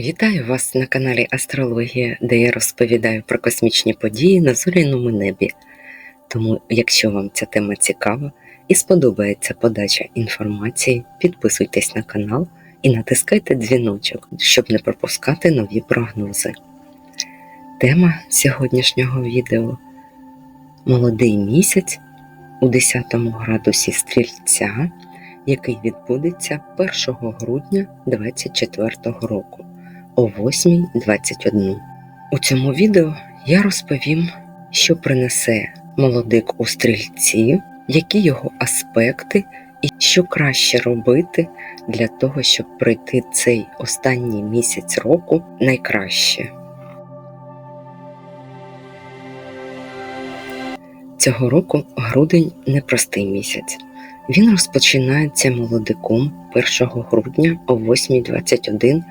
Вітаю вас на каналі Астрологія, де я розповідаю про космічні події на зоряному небі. Тому, якщо вам ця тема цікава і сподобається подача інформації, підписуйтесь на канал і натискайте дзвіночок, щоб не пропускати нові прогнози. Тема сьогоднішнього відео Молодий місяць у 10 градусі стрільця, який відбудеться 1 грудня 2024 року о 8.21. У цьому відео я розповім, що принесе молодик у стрільці, які його аспекти і що краще робити для того, щоб пройти цей останній місяць року найкраще. Цього року грудень непростий місяць. Він розпочинається молодиком 1 грудня о 8.21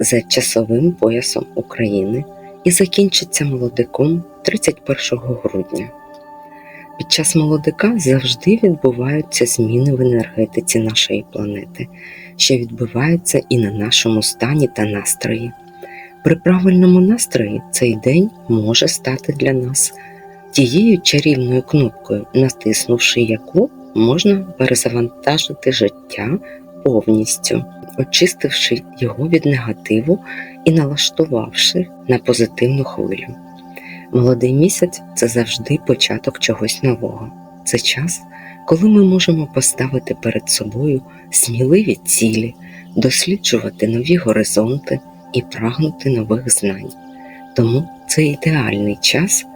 за часовим поясом України і закінчиться молодиком 31 грудня. Під час молодика завжди відбуваються зміни в енергетиці нашої планети, що відбуваються і на нашому стані та настрої. При правильному настрої цей день може стати для нас тією чарівною кнопкою, натиснувши яку можна перезавантажити життя повністю очистивши його від негативу і налаштувавши на позитивну хвилю. Молодий місяць це завжди початок чогось нового. Це час, коли ми можемо поставити перед собою сміливі цілі, досліджувати нові горизонти і прагнути нових знань. Тому це ідеальний час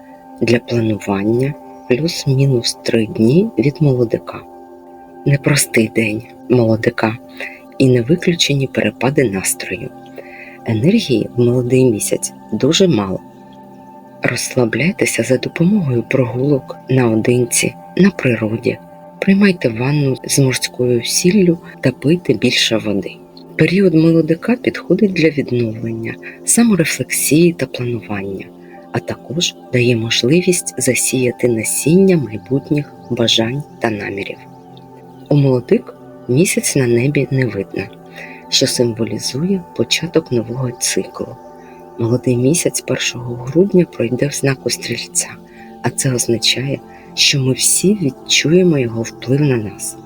для планування плюс-мінус три дні від молодика. Непростий день молодика, і не виключені перепади настрою. Енергії в молодий місяць дуже мало. Розслабляйтеся за допомогою прогулок наодинці, на природі, приймайте ванну з морською сіллю та пийте більше води. Період молодика підходить для відновлення, саморефлексії та планування, а також дає можливість засіяти насіння майбутніх бажань та намірів. У молодик Місяць на небі не видно, що символізує початок нового циклу. Молодий місяць 1 грудня пройде в знаку стрільця, а це означає, що ми всі відчуємо його вплив на нас.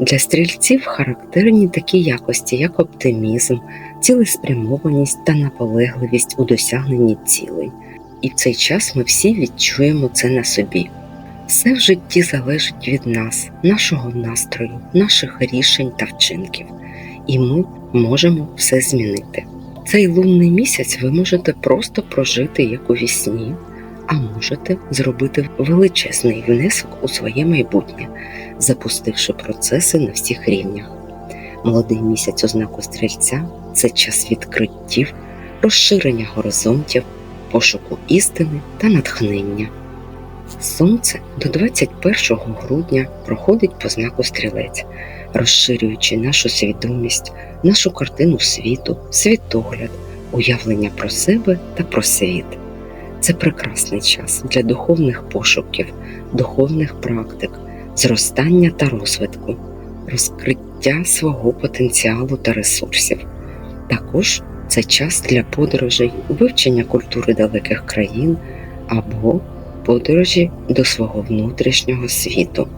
Для стрільців характерні такі якості, як оптимізм, цілеспрямованість та наполегливість у досягненні цілей. І в цей час ми всі відчуємо це на собі. Все в житті залежить від нас, нашого настрою, наших рішень та вчинків, і ми можемо все змінити. Цей лунний місяць ви можете просто прожити як у вісні, а можете зробити величезний внесок у своє майбутнє, запустивши процеси на всіх рівнях. Молодий місяць у знаку стрільця це час відкриттів, розширення горизонтів, пошуку істини та натхнення. Сонце до 21 грудня проходить по знаку стрілець, розширюючи нашу свідомість, нашу картину світу, світогляд, уявлення про себе та про світ. Це прекрасний час для духовних пошуків, духовних практик, зростання та розвитку, розкриття свого потенціалу та ресурсів. Також це час для подорожей, вивчення культури далеких країн або подорожі до свого внутрішнього світу,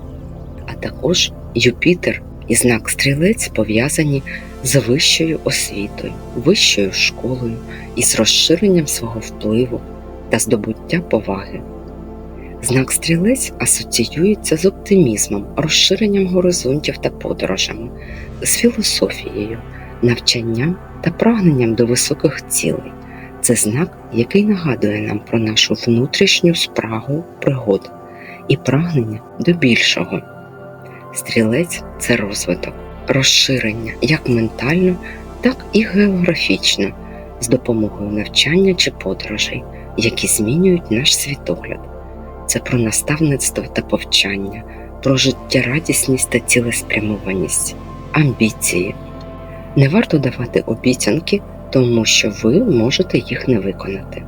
а також Юпітер і знак стрілець пов'язані з вищою освітою, вищою школою і з розширенням свого впливу та здобуття поваги. Знак стрілець асоціюється з оптимізмом, розширенням горизонтів та подорожами, з філософією, навчанням та прагненням до високих цілей. Це знак, який нагадує нам про нашу внутрішню спрагу пригод і прагнення до більшого. Стрілець це розвиток, розширення як ментально, так і географічно, з допомогою навчання чи подорожей, які змінюють наш світогляд. Це про наставництво та повчання, про життєрадісність та цілеспрямованість, амбіції. Не варто давати обіцянки тому що ви можете їх не виконати.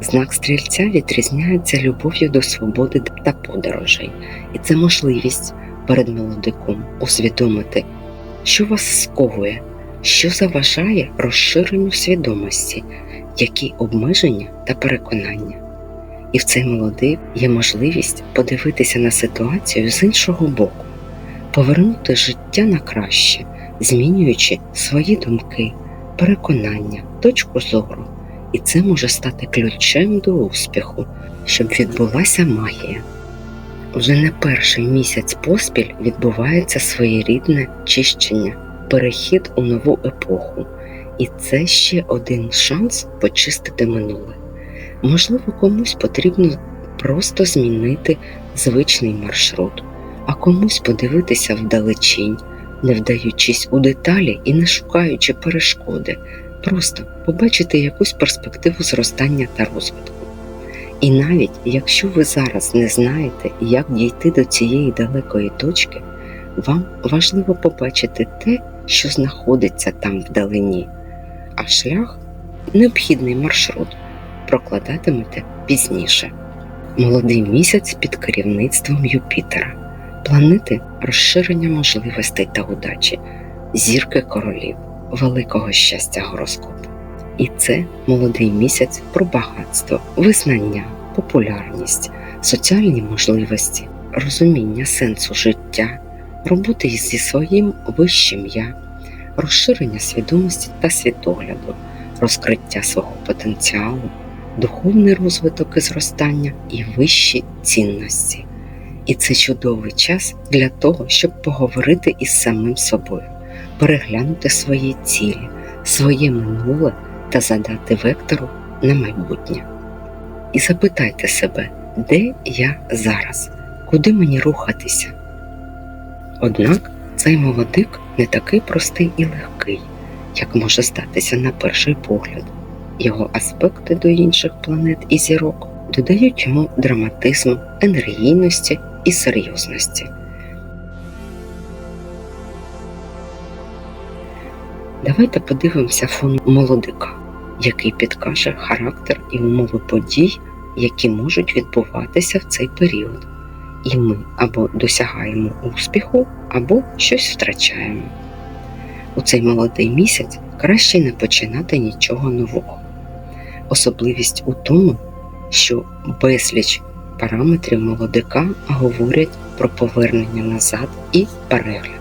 Знак стрільця відрізняється любов'ю до свободи та подорожей, і це можливість перед молодиком усвідомити, що вас сковує, що заважає розширенню свідомості, які обмеження та переконання. І в цей молодий є можливість подивитися на ситуацію з іншого боку, повернути життя на краще, змінюючи свої думки, переконання, точку зору. І це може стати ключем до успіху, щоб відбулася магія. Вже не перший місяць поспіль відбувається своєрідне чищення, перехід у нову епоху, і це ще один шанс почистити минуле. Можливо, комусь потрібно просто змінити звичний маршрут, а комусь подивитися вдалечінь, не вдаючись у деталі і не шукаючи перешкоди, просто побачити якусь перспективу зростання та розвитку. І навіть якщо ви зараз не знаєте, як дійти до цієї далекої точки, вам важливо побачити те, що знаходиться там вдалині, а шлях необхідний маршрут прокладатимете пізніше. Молодий місяць під керівництвом Юпітера, планети розширення можливостей та удачі, зірки королів, великого щастя гороскопу. І це молодий місяць про багатство, визнання, популярність, соціальні можливості, розуміння сенсу життя, роботи зі своїм вищим я, розширення свідомості та світогляду, розкриття свого потенціалу, духовний розвиток і зростання і вищі цінності. І це чудовий час для того, щоб поговорити із самим собою, переглянути свої цілі, своє минуле та задати вектору на майбутнє. І запитайте себе, де я зараз, куди мені рухатися. Однак цей молодик не такий простий і легкий, як може здатися на перший погляд. Його аспекти до інших планет і зірок додають йому драматизму, енергійності і серйозності. Давайте подивимося фон молодика, який підкаже характер і умови подій, які можуть відбуватися в цей період. І ми або досягаємо успіху, або щось втрачаємо. У цей молодий місяць краще не починати нічого нового. Особливість у тому, що безліч параметрів молодика говорять про повернення назад і перегляд.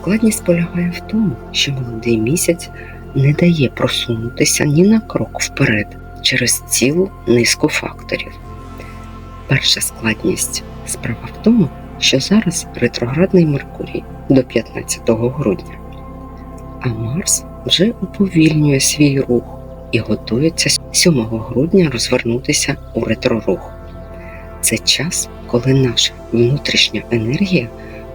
Складність полягає в тому, що молодий місяць не дає просунутися ні на крок вперед через цілу низку факторів. Перша складність справа в тому, що зараз ретроградний Меркурій до 15 грудня, а Марс вже уповільнює свій рух і готується 7 грудня розвернутися у ретрорух. Це час, коли наша внутрішня енергія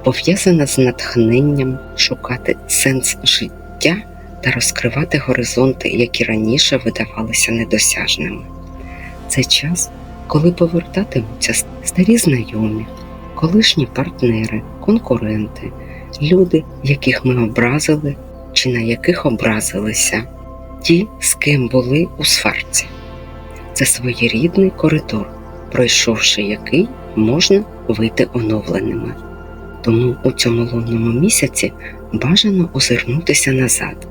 пов'язана з натхненням шукати сенс життя та розкривати горизонти, які раніше видавалися недосяжними. Це час, коли повертатимуться старі знайомі, колишні партнери, конкуренти, люди, яких ми образили чи на яких образилися, ті, з ким були у сварці. Це своєрідний коридор, пройшовши який можна вийти оновленими. Тому у цьому лунному місяці бажано озирнутися назад,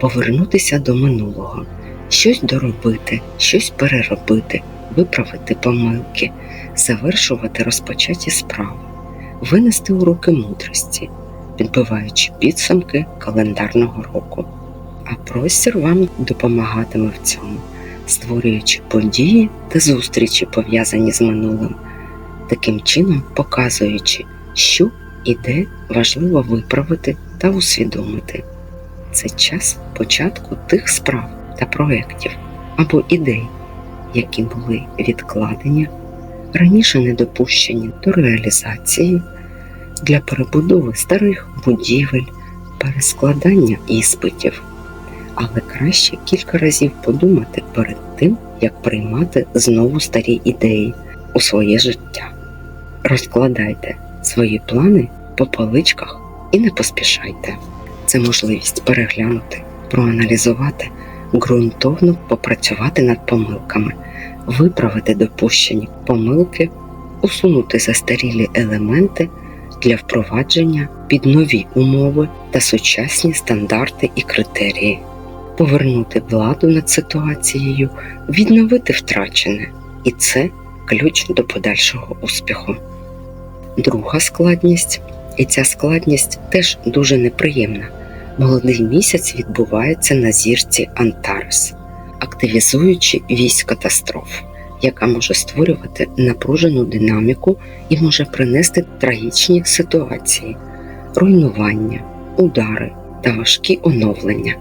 повернутися до минулого, щось доробити, щось переробити, виправити помилки, завершувати розпочаті справи, винести уроки мудрості, підбиваючи підсумки календарного року. А простір вам допомагатиме в цьому, створюючи події та зустрічі, пов'язані з минулим, таким чином показуючи, що і де важливо виправити та усвідомити. Це час початку тих справ та проєктів або ідей, які були відкладені, раніше не допущені до реалізації для перебудови старих будівель, перескладання іспитів. Але краще кілька разів подумати перед тим, як приймати знову старі ідеї у своє життя. Розкладайте свої плани по поличках і не поспішайте. Це можливість переглянути, проаналізувати, ґрунтовно попрацювати над помилками, виправити допущені помилки, усунути застарілі елементи для впровадження під нові умови та сучасні стандарти і критерії, повернути владу над ситуацією, відновити втрачене, і це ключ до подальшого успіху. Друга складність, і ця складність теж дуже неприємна. Молодий місяць відбувається на зірці Антарес, активізуючи вісь катастроф, яка може створювати напружену динаміку і може принести трагічні ситуації, руйнування, удари та важкі оновлення.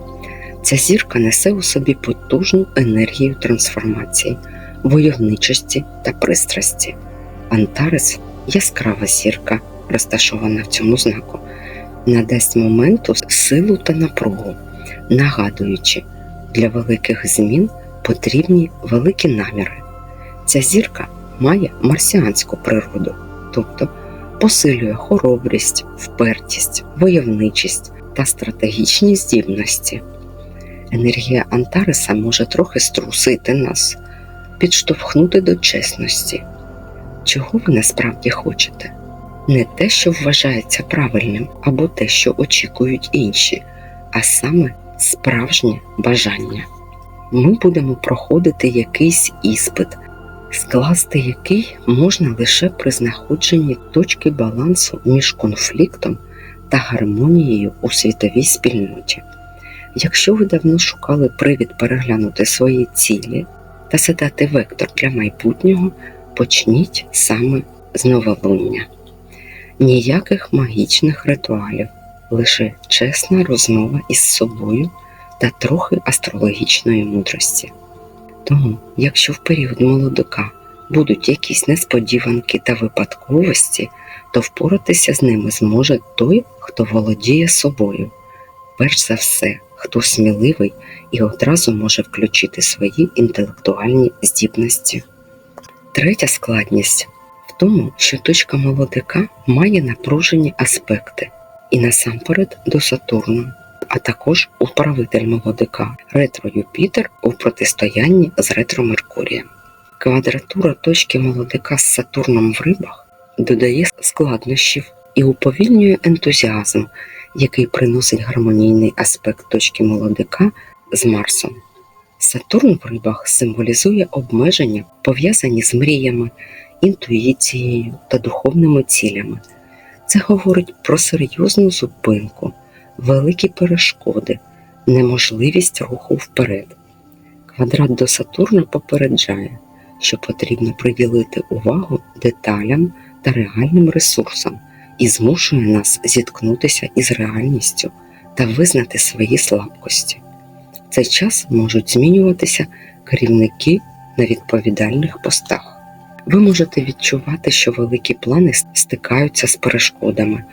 Ця зірка несе у собі потужну енергію трансформації, войовничості та пристрасті. Антарес яскрава зірка, розташована в цьому знаку, надасть моменту силу та напругу, нагадуючи, для великих змін потрібні великі наміри. Ця зірка має марсіанську природу, тобто посилює хоробрість, впертість, войовничість та стратегічні здібності. Енергія Антареса може трохи струсити нас, підштовхнути до чесності. Чого ви насправді хочете? Не те, що вважається правильним, або те, що очікують інші, а саме справжнє бажання. Ми будемо проходити якийсь іспит, скласти який можна лише при знаходженні точки балансу між конфліктом та гармонією у світовій спільноті. Якщо ви давно шукали привід переглянути свої цілі та задати вектор для майбутнього, почніть саме з новолуння. Ніяких магічних ритуалів, лише чесна розмова із собою та трохи астрологічної мудрості. Тому, якщо в період молодика будуть якісь несподіванки та випадковості, то впоратися з ними зможе той, хто володіє собою. Перш за все, хто сміливий і одразу може включити свої інтелектуальні здібності. Третя складність в тому, що точка молодика має напружені аспекти і насамперед до Сатурну, а також управитель молодика ретро Юпітер у протистоянні з ретро Меркурієм. Квадратура точки молодика з Сатурном в рибах додає складнощів і уповільнює ентузіазм, який приносить гармонійний аспект точки молодика з Марсом. Сатурн в рибах символізує обмеження, пов'язані з мріями, інтуїцією та духовними цілями. Це говорить про серйозну зупинку, великі перешкоди, неможливість руху вперед. Квадрат до Сатурна попереджає, що потрібно приділити увагу деталям та реальним ресурсам і змушує нас зіткнутися із реальністю та визнати свої слабкості. В цей час можуть змінюватися керівники на відповідальних постах. Ви можете відчувати, що великі плани стикаються з перешкодами,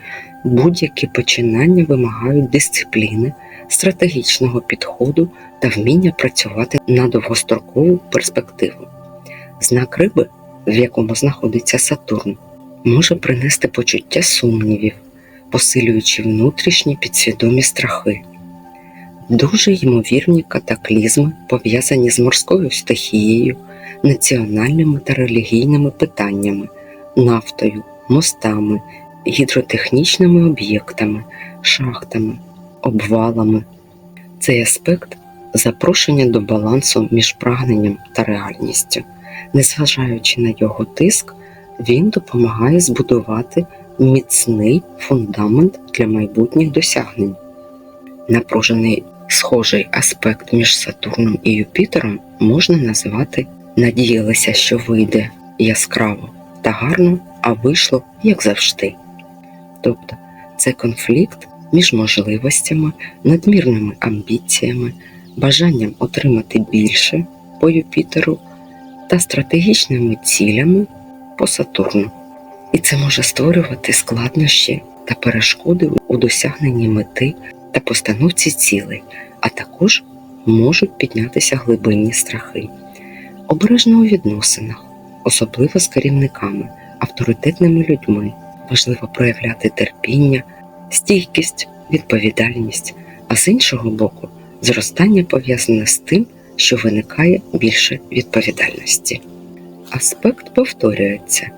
будь-які починання вимагають дисципліни, стратегічного підходу та вміння працювати на довгострокову перспективу. Знак риби, в якому знаходиться Сатурн, може принести почуття сумнівів, посилюючи внутрішні підсвідомі страхи. Дуже ймовірні катаклізми, пов'язані з морською стихією, національними та релігійними питаннями, нафтою, мостами, гідротехнічними об'єктами, шахтами, обвалами. Цей аспект запрошення до балансу між прагненням та реальністю. Незважаючи на його тиск, він допомагає збудувати міцний фундамент для майбутніх досягнень. Напружений схожий аспект між Сатурном і Юпітером можна назвати надіялися, що вийде яскраво та гарно, а вийшло як завжди. Тобто це конфлікт між можливостями, надмірними амбіціями, бажанням отримати більше по Юпітеру та стратегічними цілями по Сатурну. І це може створювати складнощі та перешкоди у досягненні мети та постановці цілей, а також можуть піднятися глибинні страхи. Обережно у відносинах, особливо з керівниками, авторитетними людьми, важливо проявляти терпіння, стійкість, відповідальність, а з іншого боку, зростання пов'язане з тим, що виникає більше відповідальності. Аспект повторюється,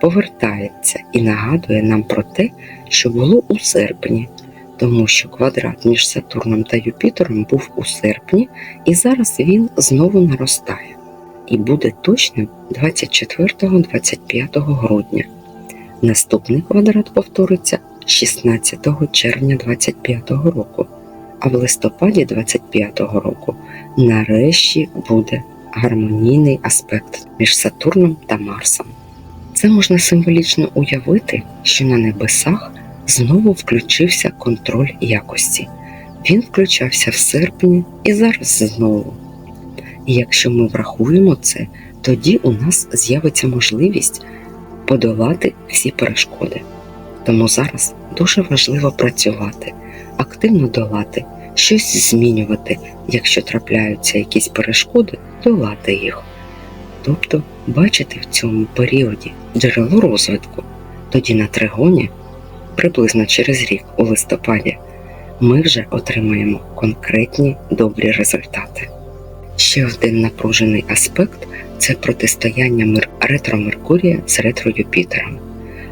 повертається і нагадує нам про те, що було у серпні, тому що квадрат між Сатурном та Юпітером був у серпні, і зараз він знову наростає і буде точним 24-25 грудня. Наступний квадрат повториться 16 червня 25 року, а в листопаді 25 року нарешті буде гармонійний аспект між Сатурном та Марсом. Це можна символічно уявити, що на небесах знову включився контроль якості. Він включався в серпні і зараз знову. І якщо ми врахуємо це, тоді у нас з'явиться можливість подолати всі перешкоди. Тому зараз дуже важливо працювати, активно долати, щось змінювати, якщо трапляються якісь перешкоди, долати їх. Тобто бачити в цьому періоді джерело розвитку. Тоді на тригоні, приблизно через рік у листопаді, ми вже отримаємо конкретні добрі результати. Ще один напружений аспект це протистояння ретро Меркурія з ретро Юпітером.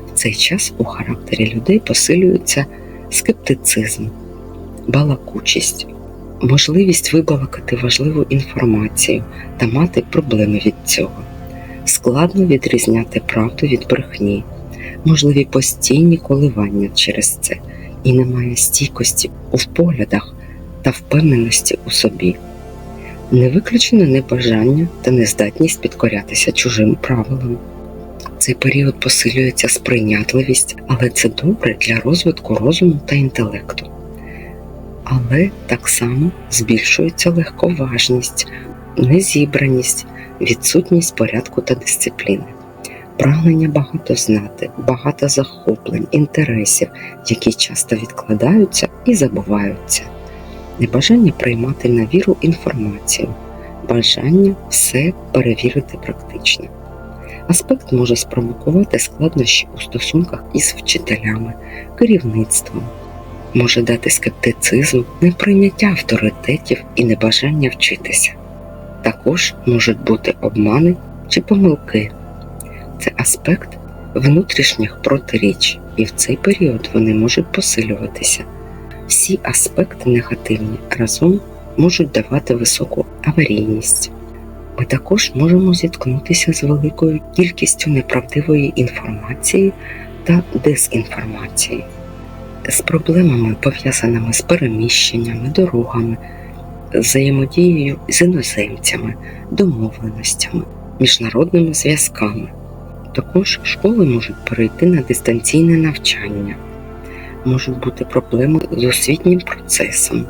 В цей час у характері людей посилюється скептицизм, балакучість, можливість вибалакати важливу інформацію та мати проблеми від цього, складно відрізняти правду від брехні, можливі постійні коливання через це, і немає стійкості у поглядах та впевненості у собі. Не виключено небажання та нездатність підкорятися чужим правилам. Цей період посилюється сприйнятливість, але це добре для розвитку розуму та інтелекту. Але так само збільшується легковажність, незібраність, відсутність порядку та дисципліни, прагнення багато знати, багато захоплень, інтересів, які часто відкладаються і забуваються, небажання приймати на віру інформацію, бажання все перевірити практично. Аспект може спровокувати складнощі у стосунках із вчителями, керівництвом, може дати скептицизм, неприйняття авторитетів і небажання вчитися. Також можуть бути обмани чи помилки. Це аспект внутрішніх протиріч, і в цей період вони можуть посилюватися. Всі аспекти негативні разом можуть давати високу аварійність. Ми також можемо зіткнутися з великою кількістю неправдивої інформації та дезінформації, з проблемами, пов'язаними з переміщеннями, дорогами, взаємодією з іноземцями, домовленостями, міжнародними зв'язками. Також школи можуть перейти на дистанційне навчання, можуть бути проблеми з освітнім процесом,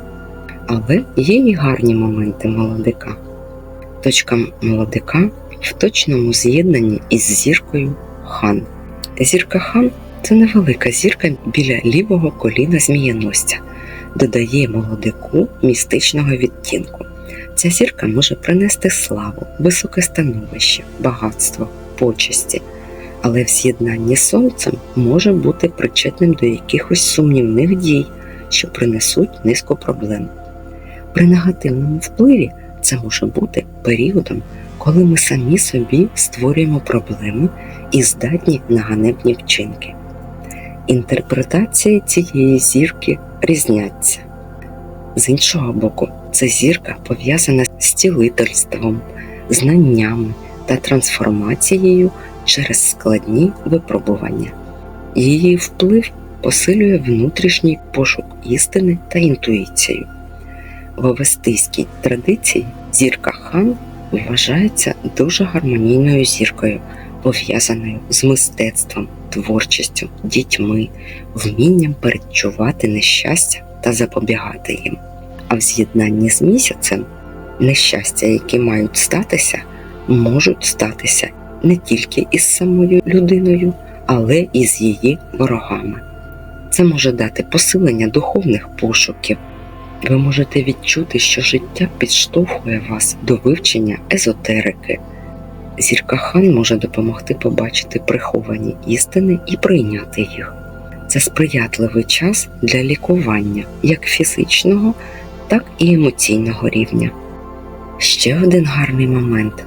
але є і гарні моменти молодика. Точка молодика в точному з'єднанні із зіркою хан. Зірка хан це невелика зірка біля лівого коліна змієносця, додає молодику містичного відтінку. Ця зірка може принести славу, високе становище, багатство, почесті, але в з'єднанні з сонцем може бути причетним до якихось сумнівних дій, що принесуть низку проблем. При негативному впливі це може бути періодом, коли ми самі собі створюємо проблеми і здатні на ганебні вчинки. Інтерпретації цієї зірки різняться. З іншого боку, ця зірка пов'язана з цілительством, знаннями та трансформацією через складні випробування. Її вплив посилює внутрішній пошук істини та інтуїцію. В авестийській традиції зірка хан вважається дуже гармонійною зіркою, пов'язаною з мистецтвом, творчістю, дітьми, вмінням передчувати нещастя та запобігати їм. А в з'єднанні з місяцем нещастя, які мають статися, можуть статися не тільки із самою людиною, але і з її ворогами. Це може дати посилення духовних пошуків. Ви можете відчути, що життя підштовхує вас до вивчення езотерики. Зірка хан може допомогти побачити приховані істини і прийняти їх. Це сприятливий час для лікування як фізичного, так і емоційного рівня. Ще один гарний момент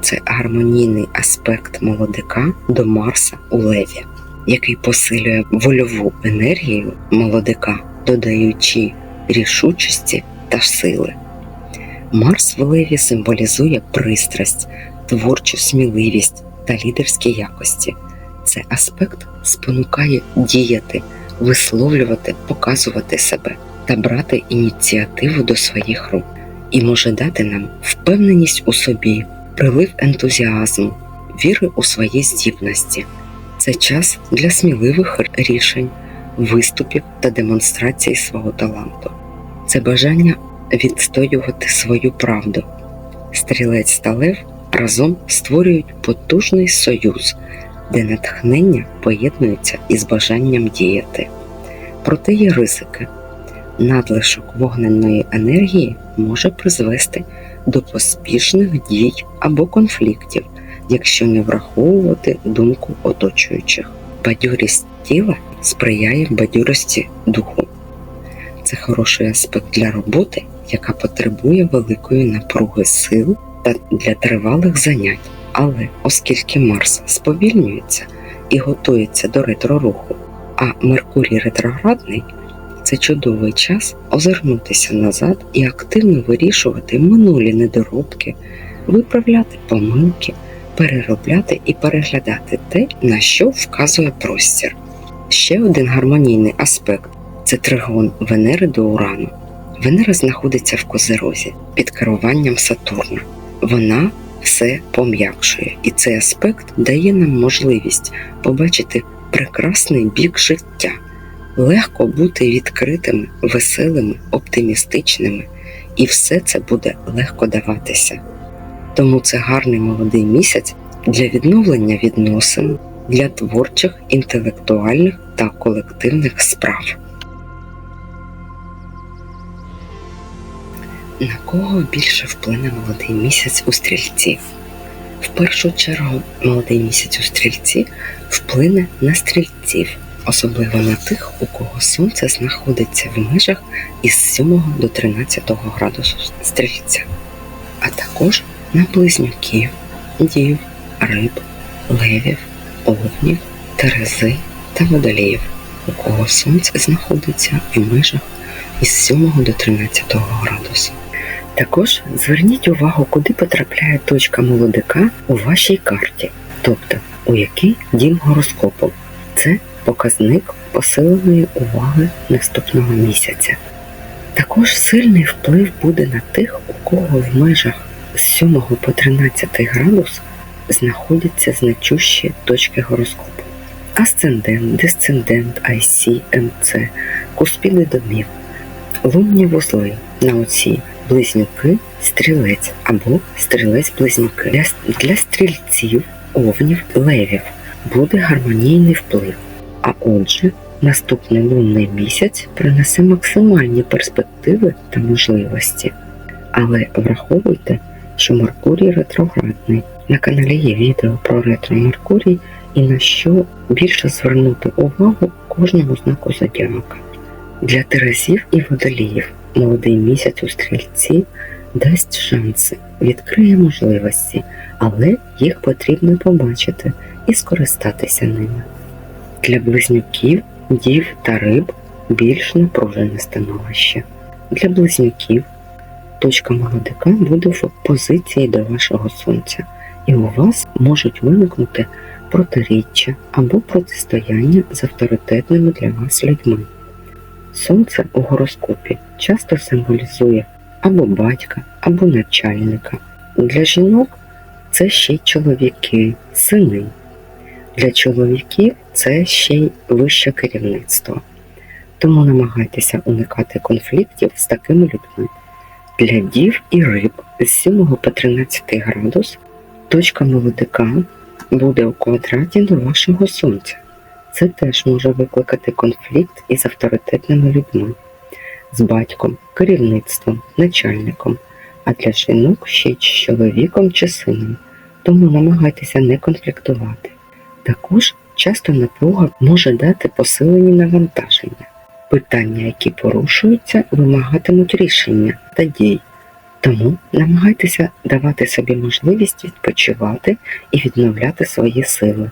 це гармонійний аспект молодика до Марса у Леві, який посилює вольову енергію молодика, додаючи рішучості та сили. Марс в Леві символізує пристрасть, творчу сміливість та лідерські якості. Це аспект спонукає діяти, висловлювати, показувати себе та брати ініціативу до своїх рук і може дати нам впевненість у собі, прилив ентузіазму, віри у свої здібності. Це час для сміливих рішень, виступів та демонстрації свого таланту. Це бажання відстоювати свою правду. Стрілець та лев разом створюють потужний союз, де натхнення поєднується із бажанням діяти. Проте є ризики. Надлишок вогненної енергії може призвести до поспішних дій або конфліктів, якщо не враховувати думку оточуючих. Бадьорість тіла сприяє бадьорості духу. Це хороший аспект для роботи, яка потребує великої напруги сил та для тривалих занять. Але оскільки Марс сповільнюється і готується до ретроруху, а Меркурій ретроградний, це чудовий час озирнутися назад і активно вирішувати минулі недоробки, виправляти помилки, переробляти і переглядати те, на що вказує простір. Ще один гармонійний аспект це тригон Венери до Урану. Венера знаходиться в Козерозі під керуванням Сатурна. Вона все пом'якшує, і цей аспект дає нам можливість побачити прекрасний бік життя, легко бути відкритими, веселими, оптимістичними, і все це буде легко даватися. Тому це гарний молодий місяць для відновлення відносин, для творчих, інтелектуальних та колективних справ. На кого більше вплине молодий місяць у стрільці? В першу чергу молодий місяць у стрільці вплине на стрільців, особливо на тих, у кого сонце знаходиться в межах із 7 до 13 градусу стрільця, а також на близнюків, дів, риб, левів, овнів, терези та водоліїв, у кого сонце знаходиться в межах із 7 до 13 градусу. Також зверніть увагу, куди потрапляє точка молодика у вашій карті, тобто у який дім гороскопу. Це показник посиленої уваги наступного місяця. Також сильний вплив буде на тих, у кого в межах з 7 по 13 градус знаходяться значущі точки гороскопу. Асцендент, десцендент, IC, МЦ, куспіди домів, лунні вузли на оці близнюки, стрілець або стрілець-близнюки. Для, для стрільців, овнів, левів буде гармонійний вплив. А отже, наступний лунний місяць принесе максимальні перспективи та можливості. Але враховуйте, що Меркурій ретроградний. На каналі є відео про ретро Меркурій і на що більше звернути увагу кожному знаку зодіака. Для терезів і водоліїв молодий місяць у стрільці дасть шанси, відкриє можливості, але їх потрібно побачити і скористатися ними. Для близнюків, дів та риб більш напружене становище. Для близнюків точка молодика буде в позиції до вашого сонця, і у вас можуть виникнути протиріччя або протистояння з авторитетними для вас людьми. Сонце у гороскопі часто символізує або батька, або начальника. Для жінок це ще й чоловіки, сини. Для чоловіків це ще й вище керівництво. Тому намагайтеся уникати конфліктів з такими людьми. Для дів і риб з 7 по 13 градус точка молодика буде у квадраті до вашого сонця. Це теж може викликати конфлікт із авторитетними людьми, з батьком, керівництвом, начальником, а для жінок ще й з чоловіком чи сином, тому намагайтеся не конфліктувати. Також часто напруга може дати посилені навантаження. Питання, які порушуються, вимагатимуть рішення та дій, Тому намагайтеся давати собі можливість відпочивати і відновляти свої сили.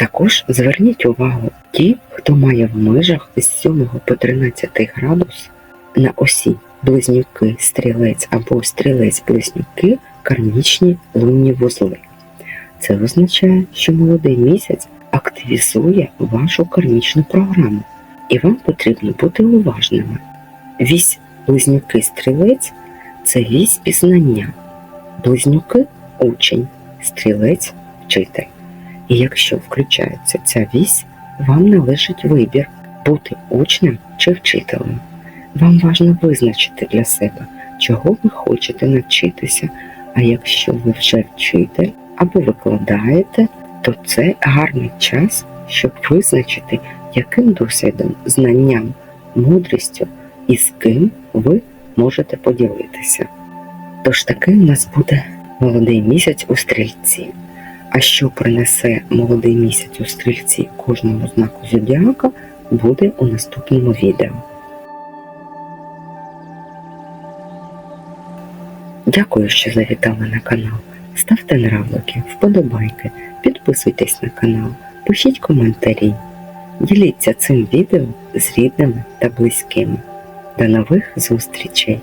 Також зверніть увагу ті, хто має в межах з 7 по 13 градус на осі близнюки, стрілець або стрілець-близнюки кармічні лунні вузли. Це означає, що молодий місяць активізує вашу кармічну програму, і вам потрібно бути уважними. Вісь близнюки-стрілець це вісь пізнання. Близнюки учень, стрілець вчитель. І якщо включається ця вісь, вам належить вибір бути учнем чи вчителем. Вам важливо визначити для себе, чого ви хочете навчитися. А якщо ви вже вчитель або викладаєте, то це гарний час, щоб визначити, яким досвідом, знанням, мудрістю і з ким ви можете поділитися. Тож такий у нас буде молодий місяць у стрільці. А що принесе молодий місяць у стрільці кожному знаку зодіака, буде у наступному відео. Дякую, що завітали на канал. Ставте нравлики, вподобайки, підписуйтесь на канал, пишіть коментарі. Діліться цим відео з рідними та близькими. До нових зустрічей!